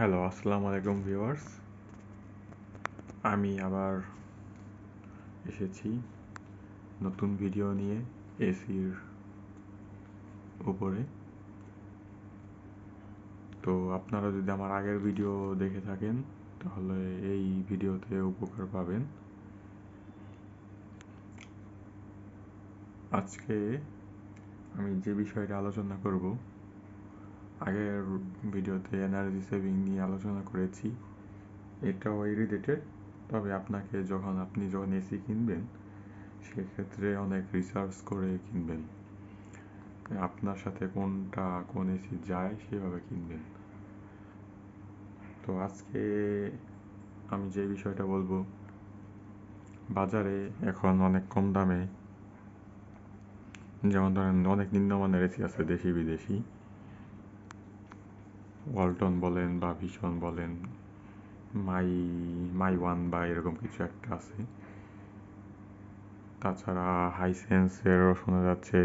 Hello আসসালামু আলাইকুম viewers. আমি আবার এসেছি নতুন ভিডিও নিয়ে এসির উপরে। তো আপনারা যদি আমার আগের ভিডিও দেখে থাকেন, তাহলে এই ভিডিওতে উপকার পাবেন। আজকে আমি যে বিষয়টা আলোচনা করব আগের ভিডিওতে এনার্জি সেভিং নিয়ে আলোচনা করেছি এটাও রিলেটেড তবে আপনাকে যখন, আপনি যখন এসি কিনবেন, সেক্ষেত্রে অনেক রিসার্চ করে কিনবেন। আপনার সাথে কোনটা, কোন এসি যায়, সেভাবে কিনবেন। তো আজকে আমি যে বিষয়টা বলব, বাজারে এখন অনেক কম দামে, যেমন ধরেন অনেক নিম্নমানের এসি আছে দেশি বিদেশি ওয়ালটন বলেন বা ভীষণ বলেন, মাই মাই ওয়ান বা এরকম কিছু একটা আছে। তাছাড়া হাইসেন্সেরও শোনা যাচ্ছে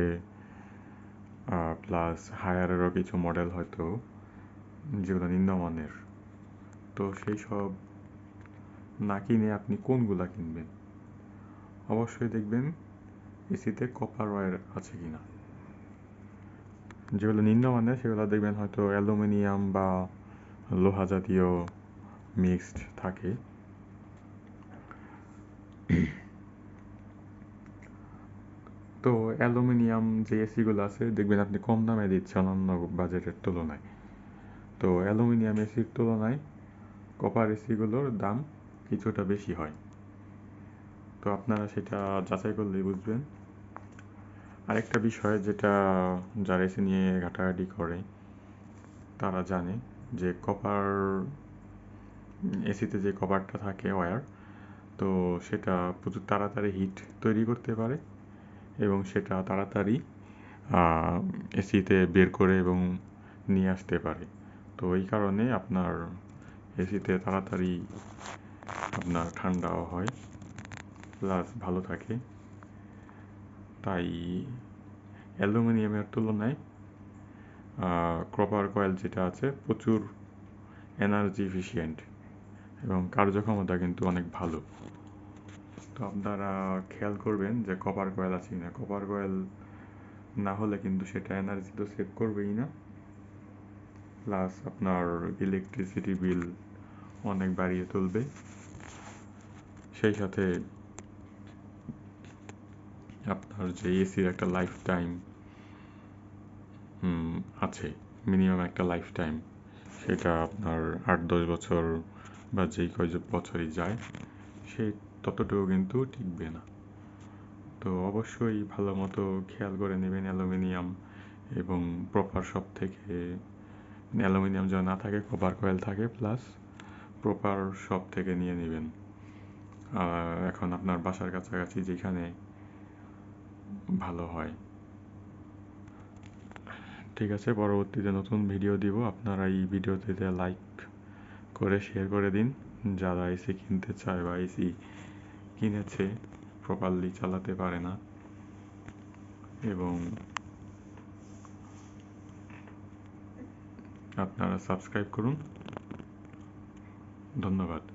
প্লাস হায়ারেরও কিছু মডেল হয়তো, যেগুলো নিম্নমানের তো সেই সব না কিনে আপনি কোনগুলা কিনবেন? অবশ্যই দেখবেন, এসিতে কপার ওয়্যার আছে কিনা। যেগুলো নিম্নমানের সেগুলো দেখবেন হয়তো অ্যালুমিনিয়াম বা লোহা জাতীয় মিক্সড থাকে। তো অ্যালুমিনিয়াম যে এসিগুলো আছে, দেখবেন আপনি কম দামে দিচ্ছে অন্যান্য বাজেটের তুলনায়। তো অ্যালুমিনিয়াম এসির তুলনায় কপার এসিগুলোর দাম কিছুটা বেশি হয়। তো আপনারা সেটা যাচাই করলেই বুঝবেন। আরেকটা বিষয় যেটা যারা এসি নিয়ে ঘাটাঘাটি করে, তারা জানে যে কপার, এসিতে যে কপারটা থাকে ওয়্যার, তো সেটা প্রচুর তাড়াতাড়ি হিট তৈরি করতে পারে এবং সেটা তাড়াতাড়ি এসিতে বের করে এবং নিয়ে আসতে পারে। তো এই কারণে আপনার এসিতে তাড়াতাড়ি আপনার ঠান্ডাও হয়, প্লাস ভালো থাকে। তাই অ্যালুমিনিয়ামের তুলনায় ক্রপার কয়েল যেটা আছে, প্রচুর এনার্জি ইফিসিয়েন্ট এবং কার্যক্ষমতা কিন্তু অনেক ভালো। তো আপনারা খেয়াল করবেন যে কপার কয়েল আছে না কপার কয়েল না হলে কিন্তু সেটা এনার্জি তো সেভ করবেই না। প্লাস আপনার ইলেকট্রিসিটি বিল অনেক বাড়িয়ে তুলবে। সেই সাথে আপনার যে এসির একটা লাইফ টাইম আছে মিনিমাম একটা লাইফ টাইম সেটা আপনার আট দশ বছর বা যেই কয় বছরই যায় সেই ততটুকু কিন্তু টিকবে না। তো অবশ্যই ভালো মতো খেয়াল করে নেবেন অ্যালুমিনিয়াম এবং প্রপার সব থেকে, অ্যালুমিনিয়াম যেন না থাকে কপার কয়েল থাকে প্লাস প্রপার সব থেকে নিয়ে নেবেন। এখন আপনার বাসার কাছাকাছি যেখানে ভালো হয়। ঠিক আছে, পরবর্তীতে নতুন ভিডিও দিব। আপনারা এই ভিডিওতে লাইক করে শেয়ার করে দিন। যারা এসি কিনতে চায় বা এসি কিনেছে প্রপারলি চালাতে পারে না। এবং আপনারা সাবস্ক্রাইব করুন। ধন্যবাদ।